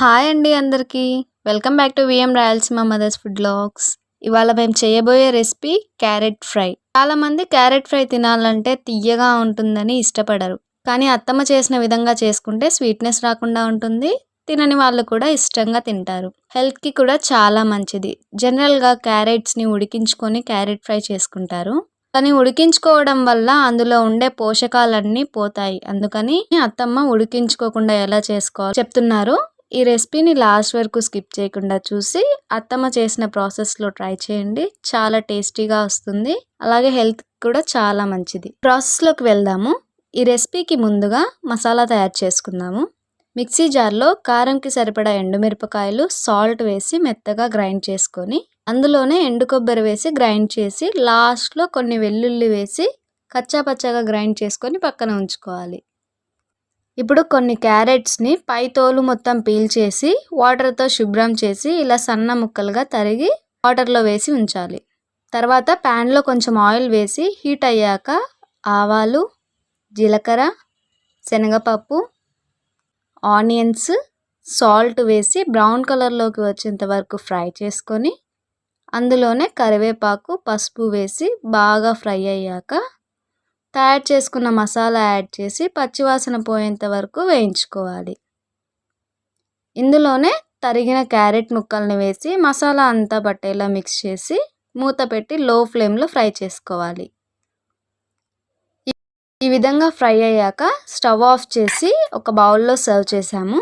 Hi అండి అందరికీ. Welcome back to VM Rayalaseema mothers food blogs. ఇవాళ మేము చేయబోయే రెసిపీ క్యారెట్ ఫ్రై. చాలామంది క్యారెట్ ఫ్రై తినాలంటే తీయగా ఉంటుందని ఇష్టపడరు. కానీ అత్తమ్మ చేసిన విధంగా చేసుకుంటే స్వీట్నెస్ రాకుండా ఉంటుంది. తినని వాళ్ళు కూడా ఇష్టంగా తింటారు. హెల్త్కి కూడా చాలా మంచిది. జనరల్గా క్యారెట్స్ని ఉడికించుకొని క్యారెట్ ఫ్రై చేసుకుంటారు. కానీ ఉడికించుకోవడం వల్ల అందులో ఉండే పోషకాలన్నీ పోతాయి. అందుకని అత్తమ్మ ఉడికించుకోకుండా ఎలా చేసుకోవాలి చెప్తున్నారు. ఈ రెసిపీని లాస్ట్ వరకు స్కిప్ చేయకుండా చూసి అత్తమ్మ చేసిన ప్రాసెస్లో ట్రై చేయండి. చాలా టేస్టీగా వస్తుంది. అలాగే హెల్త్ కూడా చాలా మంచిది. ప్రాసెస్లోకి వెళ్దాము. ఈ రెసిపీకి ముందుగా మసాలా తయారు చేసుకుందాము. మిక్సీ జార్లో కారంకి సరిపడా ఎండుమిరపకాయలు సాల్ట్ వేసి మెత్తగా గ్రైండ్ చేసుకొని అందులోనే ఎండు కొబ్బరి వేసి గ్రైండ్ చేసి లాస్ట్లో కొన్ని వెల్లుల్లి వేసి కచ్చా పచ్చగా గ్రైండ్ చేసుకొని పక్కన ఉంచుకోవాలి. ఇప్పుడు కొన్ని క్యారెట్స్ని పై తోలు మొత్తం పీల్ చేసి వాటర్తో శుభ్రం చేసి ఇలా సన్న ముక్కలుగా తరిగి వాటర్లో వేసి ఉంచాలి. తర్వాత ప్యాన్లో కొంచెం ఆయిల్ వేసి హీట్ అయ్యాక ఆవాలు జీలకర్ర శనగపప్పు ఆనియన్స్ సాల్ట్ వేసి బ్రౌన్ కలర్లోకి వచ్చేంత వరకు ఫ్రై చేసుకొని అందులోనే కరివేపాకు పసుపు వేసి బాగా ఫ్రై అయ్యాక తయారు చేసుకున్న మసాలా యాడ్ చేసి పచ్చివాసన పోయేంత వరకు వేయించుకోవాలి. ఇందులోనే తరిగిన క్యారెట్ ముక్కల్ని వేసి మసాలా అంతా పట్టేలా మిక్స్ చేసి మూత పెట్టి లో ఫ్లేమ్లో ఫ్రై చేసుకోవాలి. ఈ విధంగా ఫ్రై అయ్యాక స్టవ్ ఆఫ్ చేసి ఒక బౌల్లో సర్వ్ చేసాము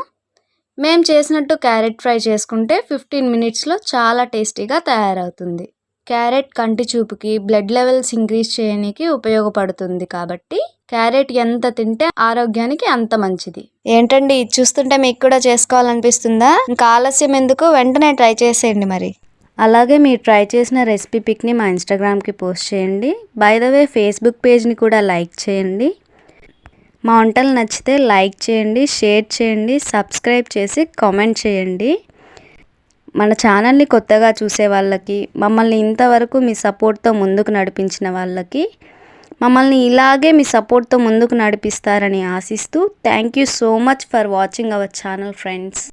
మేము చేసినట్టు క్యారెట్ ఫ్రై చేసుకుంటే ఫిఫ్టీన్ మినిట్స్లో చాలా టేస్టీగా తయారవుతుంది. క్యారెట్ కంటి చూపుకి బ్లడ్ లెవెల్స్ ఇంక్రీజ్ చేయడానికి ఉపయోగపడుతుంది కాబట్టి క్యారెట్ ఎంత తింటే ఆరోగ్యానికి అంత మంచిది. ఏంటండి చూస్తుంటే మీకు కూడా చేసుకోవాలనిపిస్తుందా? ఇంకా ఆలస్యం ఎందుకు? వెంటనే ట్రై చేసేయండి మరి. అలాగే మీరు ట్రై చేసిన రెసిపీ పిక్ని మా ఇన్స్టాగ్రామ్కి పోస్ట్ చేయండి. బై ద వే ఫేస్బుక్ పేజ్ని కూడా లైక్ చేయండి. మా వంటలు నచ్చితే లైక్ చేయండి షేర్ చేయండి సబ్స్క్రైబ్ చేసి కామెంట్ చేయండి. మన ఛానల్ని కొత్తగా చూసే వాళ్ళకి మమ్మల్ని ఇంతవరకు మీ సపోర్ట్తో ముందుకు నడిపించిన వాళ్ళకి మమ్మల్ని ఇలాగే మీ సపోర్ట్తో ముందుకు నడిపిస్తారని ఆశిస్తూ thank you so much for watching our channel friends